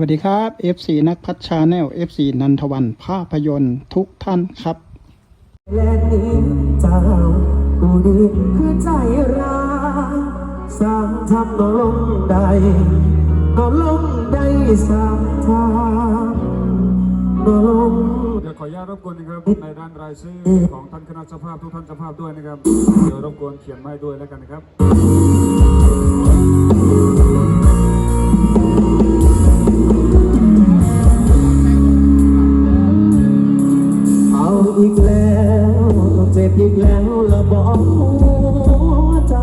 วัสดีครับ FC นักพัฒชาแนล FC นันทวันภาพยนตร์ทุกท่านครับและนี้เจ้าผู้ดีคือใจร้ายสร้างทำนลงใดนลงได้สร้างทำนลงเดี๋ยวขออนุญาตรบกวนนะครับในด้านรายชื่อของท่านคณะเจ้าภาพทุกท่านเจ้าภาพด้วยนะครับเดี๋ยวรบกวนเขียนมาให้ด้วยแล้วกันนะครับ เจ็บอีกแล้วละบอกหัวใจ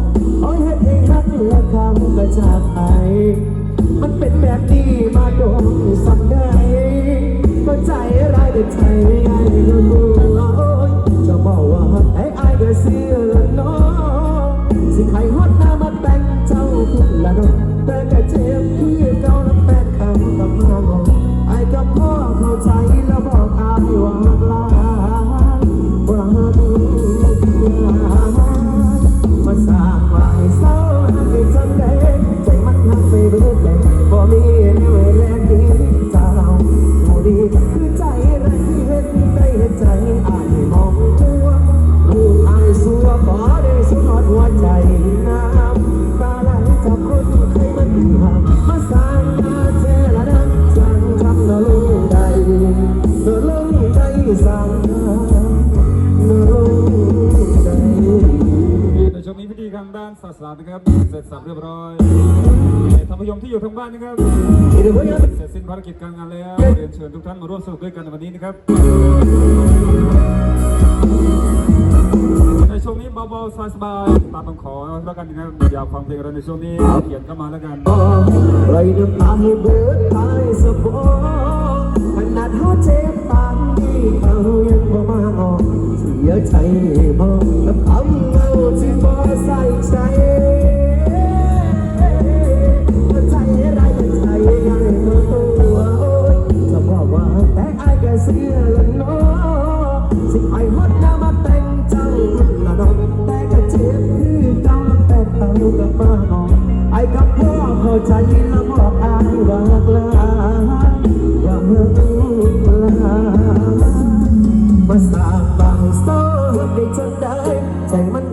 โอ้ยเฮ็ดให้ฮักละคำกระจากไปมันเป็นแบบนี้ ด้านศาสนานะครับ เสร็จสับเรียบร้อยท่านผู้ชมที่อยู่ทางบ้านนะครับ เสร็จสิ้นภารกิจการงานแล้ว เรียนเชิญทุกท่านมาร่วมสนุกด้วยกันในวันนี้นะครับ ในช่วงนี้เบาๆสบายๆตามคำขอแล้วกันนะครับอยากฟังเพลงอะไรในช่วงนี้เขียนเข้ามาแล้วกันไรน้ำตาให้เบิดตายสะบอขนาดเฮาเจ็บปานนี้เขา ยังบ่มาออกเสียใจมองแล้วคำเงาที่บ่ใส่ใจ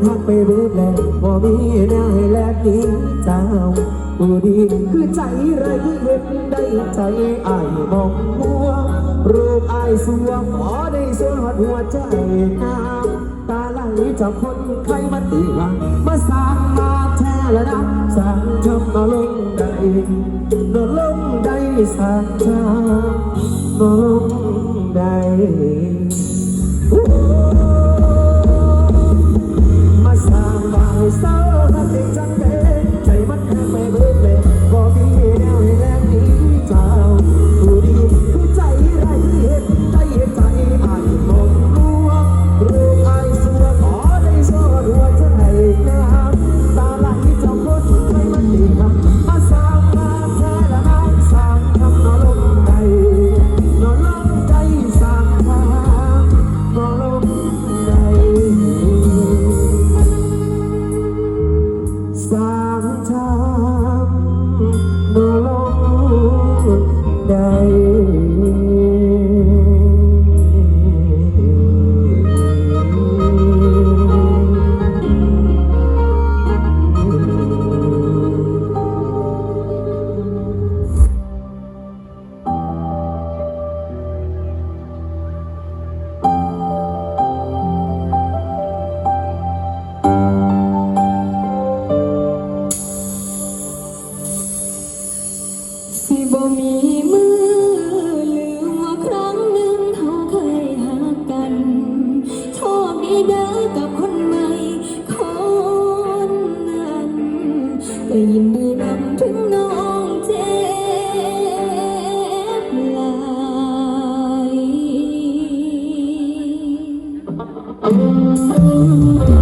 หักไปเบิดแล้วบ่มีแนวให้แลกดีเจ้าผู้ดีคือใจไรเห็นได้ใจอายมองหัวรูปอายสวมขอได้สวดหัวใจน้ำตาไหลจากคนใครมาตีหลังมาสร้างมาแท้และนะสร้างทำมาลงได้นอนลงได้สร้างทำนอนลงได้ สิบ่มีมือลืมว่าครั้งหนึ่งเขาเคยหากันโชคดีเด้อกับคนใหม่คนนั้นก็ยินดีนำถึงน้องเจ็บหลาย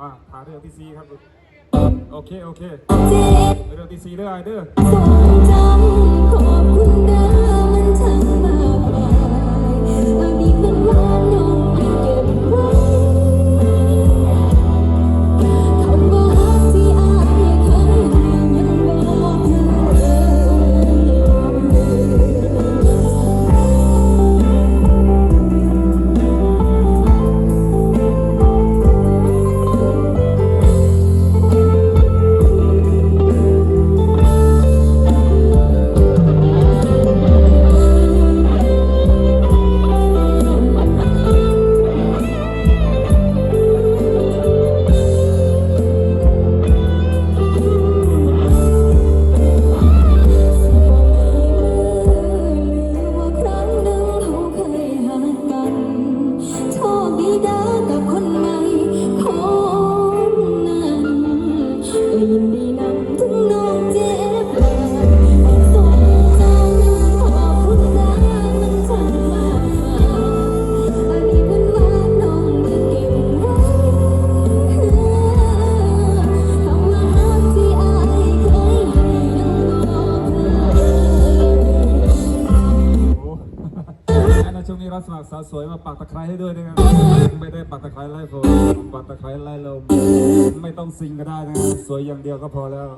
อ่าพาเรื่องที่ซีครับโอเคโอเคเรื่องที่ซีเรื่องอะไรเรงจอบเด้อ สวยมาปักตะไคร้ให้ด้วยนะครับไม่ได้ปักตะไคร้ไล่ฝนปักตะไคร้ไล่ลมไม่ต้องซิงก็ได้นะครับสวยอย่างเดียวก็พอแล้ว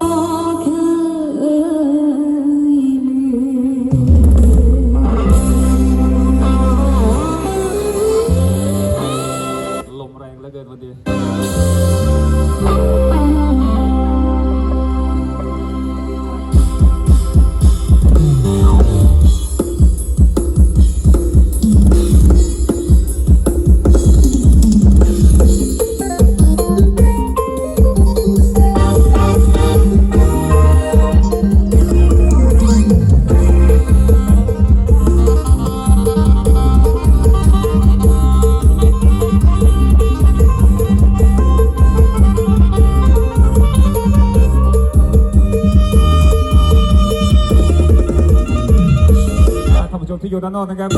ด้านนอกนะครับ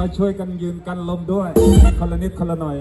มาช่วยกันยืนกันลมด้วยคนละนิดคนละหน่อย